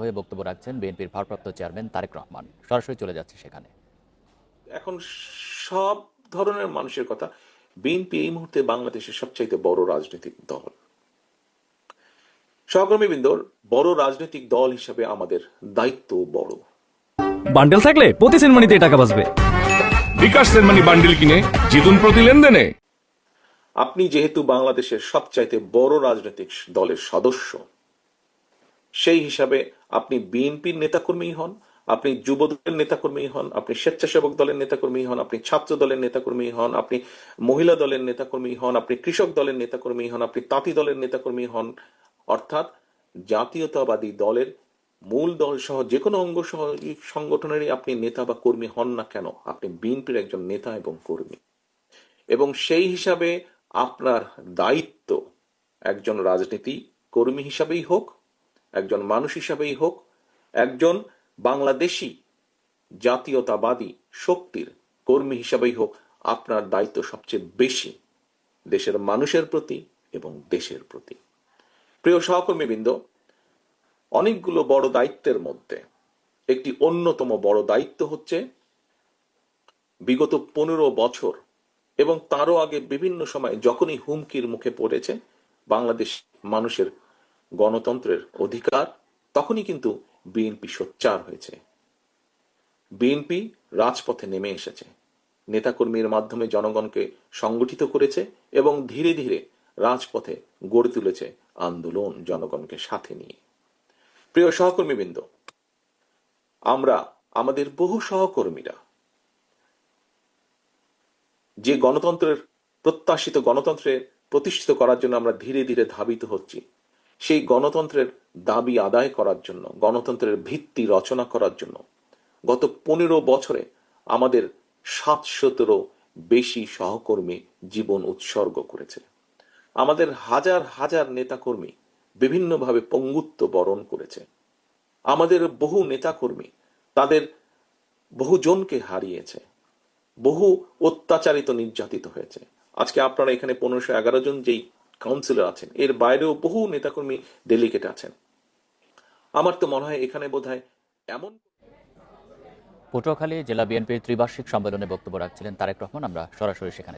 হয়ে বক্তব্য রাখছেন বিএনপির ভারপ্রাপ্ত চেয়ারম্যান তারেক রহমান। সরাসরি চলে যাচ্ছে সেখানে। এখন সব ধরনের মানুষের কথা বিএনপি এই মুহূর্তে বাংলাদেশের সবচাইতে বড় রাজনৈতিক দল। সহকর্মীবৃন্দর বড় রাজনৈতিক দল হিসাবে আমাদের দায়িত্ব বড়। বান্ডেল থাকলে প্রতি সেনমানিতে টাকা বাঁচবে। বিকাশ সেনমানি বান্ডেল কিনে জিতুন প্রতি লেনদেনে। আপনি যেহেতু বাংলাদেশের সবচাইতে বড় রাজনৈতিক দলের সদস্য সেই হিসাবে আপনি বিএনপির নেতাকর্মী হন, আপনি যুব দলের নেতাকর্মী হন, আপনি স্বেচ্ছাসেবক দলের নেতাকর্মী হন, আপনি ছাত্র দলের নেতাকর্মী হন, আপনি মহিলা দলের নেতাকর্মী হন, আপনি কৃষক দলের নেতাকর্মী হন, আপনি তাঁতি দলের নেতাকর্মী হন। অর্থাৎ জাতীয়তাবাদী দলের মূল দল সহ যে কোনো অঙ্গ সহ সংগঠনেরই আপনি নেতা বা কর্মী হন না কেন? আপনি বিএনপির একজন নেতা এবং কর্মী। এবং সেই হিসাবে আপনার দায়িত্ব একজন রাজনীতি কর্মী হিসাবেই হোক একজন মানুষ হিসাবেই হোক, একজন বাংলাদেশি জাতীয়তাবাদী শক্তির কর্মী হিসাবেই হোক, আপনার দায়িত্ব সবচেয়ে বেশি দেশের মানুষের প্রতি এবং দেশের প্রতি। প্রিয় সহকর্মীবৃন্দ, অনেকগুলো বড় দায়িত্বের মধ্যে একটি অন্যতম বড় দায়িত্ব হচ্ছে বিগত পনেরো বছর এবং তারও আগে বিভিন্ন সময় যখনই হুমকির মুখে পড়েছে, বাংলাদেশ মানুষের গণতন্ত্রের অধিকার, তখনই কিন্তু বিএনপি সোচ্চার হয়েছে। বিএনপি রাজপথে নেমে এসেছে। নেতাকর্মীর মাধ্যমে জনগণকে সংগঠিত করেছে এবং ধীরে ধীরে রাজপথে গড়ে তুলেছে আন্দোলন জনগণকে সাথে নিয়ে। প্রিয় সহকর্মীবৃন্দ, আমরা আমাদের বহু সহকর্মীরা যে গণতন্ত্রের প্রত্যাশিত গণতন্ত্রের প্রতিষ্ঠিত করার জন্য আমরা ধীরে ধীরে ধাবিত হচ্ছি সেই গণতন্ত্রের দাবি আদায় করার জন্য, গণতন্ত্রের ভিত্তি রচনা করার জন্য গত পনেরো বছরে আমাদের সাতশতেরও বেশি সহকর্মী জীবন উৎসর্গ করেছে। আমাদের হাজার হাজার নেতাকর্মী বিভিন্নভাবে পঙ্গুত্ব বরণ করেছে। আমাদের বহু নেতাকর্মী তাদের বহুজনকে হারিয়েছে। বহু অত্যাচারিত নির্যাতিত হয়েছে। আজকে আপনারা এখানে পনেরোশো এগারো জন যেই কাউন্সিলর আছেন। এর বাইরেও বহু নেতাকর্মী ডেলিগেট আছেন। আমার তো মনে হয় এখানে বোধ এমন পটুয়াখালী জেলা বিএনপির ত্রিবার্ষিক সম্মেলনে বক্তব্য রাখছিলেন তারেক রহমান। আমরা সরাসরি সেখানে